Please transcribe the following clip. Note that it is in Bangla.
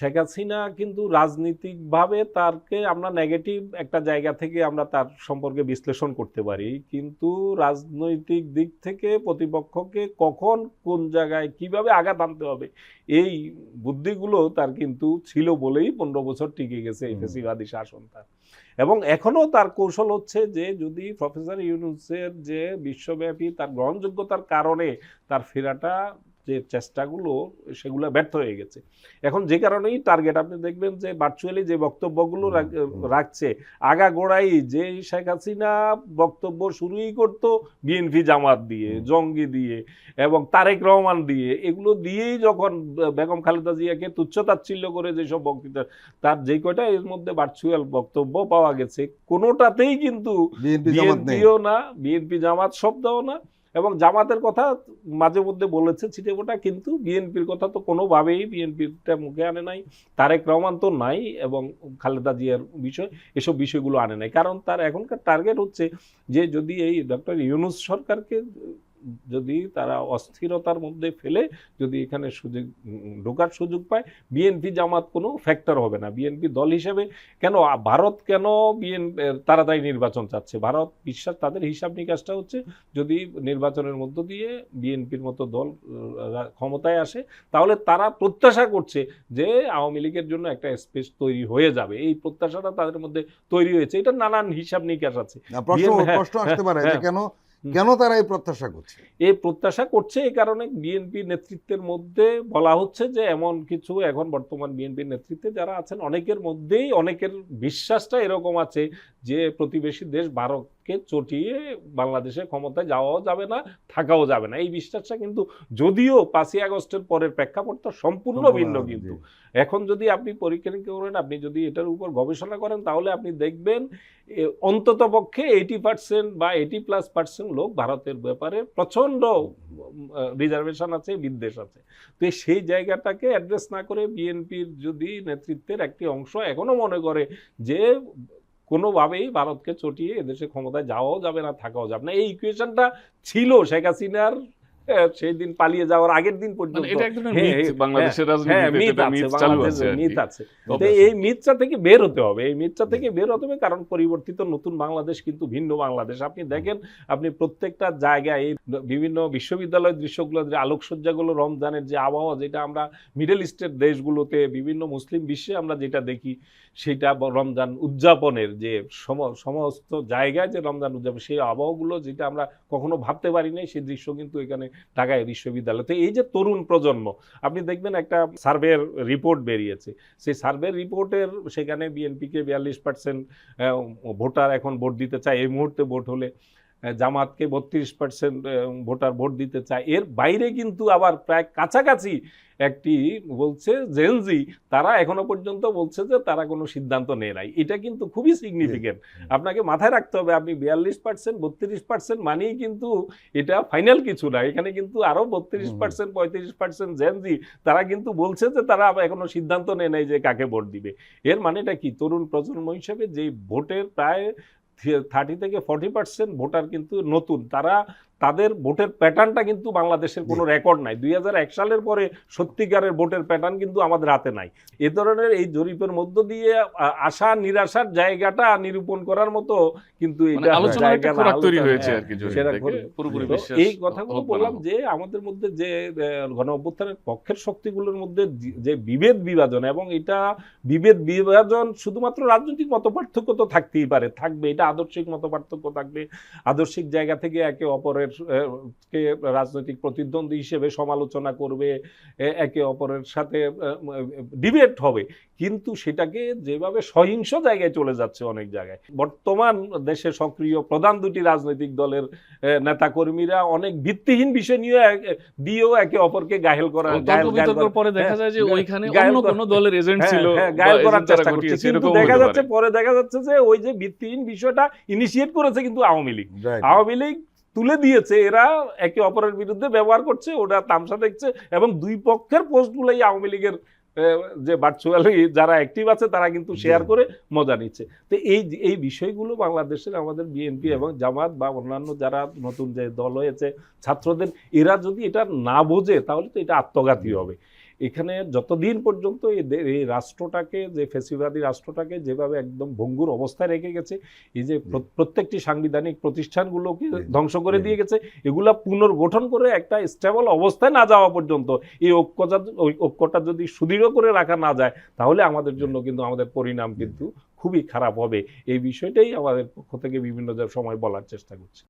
শেখ হাসিনা কিন্তু রাজনীতিকভাবে তারকে আমরা নেগেটিভ একটা জায়গা থেকে আমরা তার সম্পর্কে বিশ্লেষণ করতে পারি কিন্তু রাজনৈতিক দিক থেকে প্রতিপক্ষকে কখন কোন জায়গায় কীভাবে আঘাত আনতে হবে এই বুদ্ধিগুলো তার কিন্তু ছিল বলেই পনেরো বছর টিকে গেছে এই। ফেসিবাদী শাসন তার এবং এখনও তার কৌশল হচ্ছে যে যদি প্রফেসর ইউনুসের যে বিশ্বব্যাপী তার গ্রহণযোগ্যতার কারণে তার ফেরাটা যে চেষ্টাগুলো সেগুলো ব্যর্থ হয়ে গেছে। এখন যে কারণেই টার্গেট আপনি দেখবেন যে ভার্চুয়ালি যে বক্তব্যগুলো। রাখছে আগা গোড়াই যে শেখ হাসিনা বক্তব্য শুরুই করতো বিএনপি জামাত দিয়ে জঙ্গি দিয়ে এবং তারেক রহমান দিয়ে এগুলো দিয়েই যখন বেগম খালেদা জিয়াকে তুচ্ছতাচ্ছিল্য করে যেসব বক্তৃতা তার যে কয়টা এর মধ্যে ভার্চুয়াল বক্তব্য পাওয়া গেছে কোনোটাতেই কিন্তু বিএনপিও না বিএনপি জামাত শব্দও না। এবং জামাতের কথা মাঝে মধ্যে বলেছে ছিটেফোঁটা কিন্তু বিএনপির কথা তো কোনোভাবেই বিএনপিটা মুখে আনে নাই। তারেক রহমান তো নাই এবং খালেদা জিয়ার বিষয়, এসব বিষয়গুলো আনে নাই। কারণ তার এখনকার টার্গেট হচ্ছে যে যদি এই ডক্টর ইউনুস সরকারকে যদি তারা অস্থিরতার মধ্যে ফেলে যদি এখানে সুযোগ ঢোকার সুযোগ পায় বিএনপি জামাত কোনো ফ্যাক্টর হবে না বিএনপি দল হিসেবে কেন ভারত কেন বিএন তাড়াতাড়ি নির্বাচন চাচ্ছে ভারত বিশ্বাস তাদের হিসাব নিকাশটা হচ্ছে যদি নির্বাচনের মধ্য দিয়ে বিএনপির মতো দল ক্ষমতায় আসে তাহলে তারা প্রত্যাশা করছে যে আওয়ামী লীগের জন্য একটা স্পেস তৈরি হয়ে যাবে এই প্রত্যাশাটা তাদের মধ্যে তৈরি হয়েছে এটা নানান হিসাব নিকাশ আছে প্রশ্ন আসতে পারে হ্যাঁ। কেন। কেন তারা এই প্রত্যাশা করছে? এই প্রত্যাশা করছে এই কারণে বিএনপি নেতৃত্বের মধ্যে বলা হচ্ছে যে এমন কিছু এখন বর্তমান বিএনপি নেতৃত্বে যারা আছেন অনেকের মধ্যেই অনেকের বিশ্বাসটা এরকম আছে যে প্রতিবেশী দেশ ভারতকে চটিয়ে বাংলাদেশে ক্ষমতায় যাওয়াও যাবে না থাকাও যাবে না। এই বিশ্বাসটা কিন্তু যদিও পাঁচই আগস্টের পরের প্রেক্ষাপটটা সম্পূর্ণ ভিন্ন কিন্তু। এখন যদি আপনি পরীক্ষা করেন আপনি যদি এটার উপর গবেষণা করেন তাহলে আপনি দেখবেন অন্তত পক্ষে এইটি পার্সেন্ট বা এইটি প্লাস পার্সেন্ট লোক ভারতের ব্যাপারে প্রচণ্ড রিজার্ভেশন আছে বিদ্বেষ আছে। তো সেই জায়গাটাকে অ্যাড্রেস না করে বিএনপির যদি নেতৃত্বের একটি অংশ এখনও মনে করে যে কোনোভাবেই ভারতকে চটিয়ে এদেশে ক্ষমতায় যাওয়াও যাবে না, থাকাও যাবে না। এই ইকুয়েশনটা ছিল শেখ হাসিনার সেই দিন পালিয়ে যাওয়ার আগের দিন মানে পর্যন্ত ধরনের হ্যাঁ, হ্যাঁ, বাংলাদেশের হ্যাঁ মিথ আছে. এই মিথটা থেকে বের হতে হবে এই মিথটা থেকে বের হতে হবে কারণ পরিবর্তিত নতুন বাংলাদেশ কিন্তু ভিন্ন বাংলাদেশ আপনি দেখেন আপনি প্রত্যেকটা জায়গায় এই বিভিন্ন বিশ্ববিদ্যালয়ের দৃশ্যগুলো যে আলোকসজ্জাগুলো রমজানের যে আবহাওয়া যেটা আমরা মিডল ইস্টের দেশগুলোতে বিভিন্ন মুসলিম বিশ্বে আমরা যেটা দেখি সেটা রমজান উদযাপনের যে সম- সমস্ত জায়গায় যে রমজান উদযাপন সেই আবহাওয়াগুলো যেটা আমরা কখনো ভাবতে পারি নাই সেই দৃশ্য কিন্তু এখানে ঢাকায় বিশ্ববিদ্যালয়। তো এই যে তরুণ প্রজন্ম, আপনি দেখবেন একটা সার্ভের রিপোর্ট বেরিয়েছে। সেই সার্ভের রিপোর্টের সেখানে বিএনপিকে বিয়াল্লিশ পার্সেন্ট ভোটার এখন ভোট দিতে চায়, এই মুহূর্তে ভোট হলে জামাতকে বত্রিশ পার্সেন্ট ভোটার ভোট দিতে চায়। এর বাইরে কিন্তু আবার প্রায় কাছাকাছি একটি বলছে জেনজি তারা এখনও পর্যন্ত বলছে যে তারা কোনো সিদ্ধান্ত নেয় নাই। এটা কিন্তু খুবই সিগনিফিকেন্ট আপনাকে মাথায় রাখতে হবে আপনি বিয়াল্লিশ পার্সেন্ট বত্রিশ পার্সেন্ট মানেই কিন্তু এটা ফাইনাল কিছু না। এখানে কিন্তু আরও বত্রিশ পার্সেন্ট পঁয়ত্রিশ পার্সেন্ট জেনজি তারা কিন্তু বলছে যে তারা এখনও সিদ্ধান্ত নেয় নাই যে কাকে ভোট দিবে। এর মানেটা কি? তরুণ প্রজন্ম হিসেবে যে ভোটের প্রায় থার্টি থেকে ফর্টি পার্সেন্ট ভোটার কিন্তু নতুন। তারা তাদের ভোটের প্যাটার্নটা কিন্তু বাংলাদেশের কোনো রেকর্ড নাই। দুই হাজার এক সালের পরে সত্যিকারের ভোটের প্যাটার্ন কিন্তু আমাদের হাতে নাই। এ ধরনের এই জরিপের মধ্য দিয়ে আশা নিরাশার জায়গাটা নিরূপণ করার মতো কিন্তু মানে হ্যাঁ, এই কথাগুলো বললাম যে আমাদের মধ্যে যে গণ অভ্যুত্থানের পক্ষের শক্তিগুলোর মধ্যে যে- বিভেদ বিভাজন এবং এটা বিভেদ বিভাজন শুধুমাত্র রাজনৈতিক মত পার্থক্য তো থাকতেই পারে থাকবে। এটা আদর্শিক মত পার্থক্য থাকবে। আদর্শিক জায়গা থেকে একে অপরের কে রাজনৈতিক প্রতিদ্বন্দ্বী হিসেবে সমালোচনা করবে একে অপরের সাথে ডিবেট হবে। কিন্তু সেটাকে যেভাবে সহিংস জায়গায় চলে যাচ্ছে অনেক জায়গায়। বর্তমান দেশে সক্রিয় প্রধান দুটি রাজনৈতিক দলের নেতাকর্মীরা অনেক ভিত্তিহীন বিষয় নিয়ে দিয়েও একে অপরকে গায়েল করা পরে দেখা হ্যাঁ, যায় যে ওইখানে অন্য কোনো দলের এজেন্ট হ্যাঁ, ছিল হ্যাঁ, গায়েল করার চেষ্টা করছে। কিন্তু দেখা যাচ্ছে পরে। দেখা যাচ্ছে যে ওই যে ভিত্তিহীন বিষয়টা ইনিশিয়েট করেছে কিন্তু আওয়ামী লীগ। আওয়ামী লীগ তুলে দিয়েছে এরা একে অপরের বিরুদ্ধে ব্যবহার করছে ওরা তামসা দেখছে এবং দুই পক্ষের পোস্টগুলোই আওয়ামী লীগের যে ভার্চুয়ালি যারা অ্যাক্টিভ আছে তারা কিন্তু শেয়ার করে মজা নিচ্ছে। তো এই এই বিষয়গুলো বাংলাদেশের আমাদের বিএনপি এবং জামাত বা অন্যান্য যারা নতুন যে দল হয়েছে ছাত্রদের এরা যদি এটা না বোঝে তাহলে তো এটা আত্মঘাতী হবে। এখানে যতদিন পর্যন্ত এই এই রাষ্ট্রটাকে যে ফেসিবাদী রাষ্ট্রটাকে যেভাবে একদম ভঙ্গুর অবস্থায় রেখে গেছে এই যে প্র- প্রত্যেকটি সাংবিধানিক প্রতিষ্ঠানগুলোকে ধ্বংস করে দিয়ে গেছে এগুলা পুনর্গঠন করে একটা স্টেবল অবস্থায় না যাওয়া পর্যন্ত এই ঐক্যটা ওই ঐক্যটা যদি সুদৃঢ় করে রাখা না যায় তাহলে আমাদের জন্য কিন্তু আমাদের পরিণাম কিন্তু খুবই খারাপ হবে। এই বিষয়টাই আমাদের পক্ষ থেকে বিভিন্ন সময় বলার চেষ্টা করছি।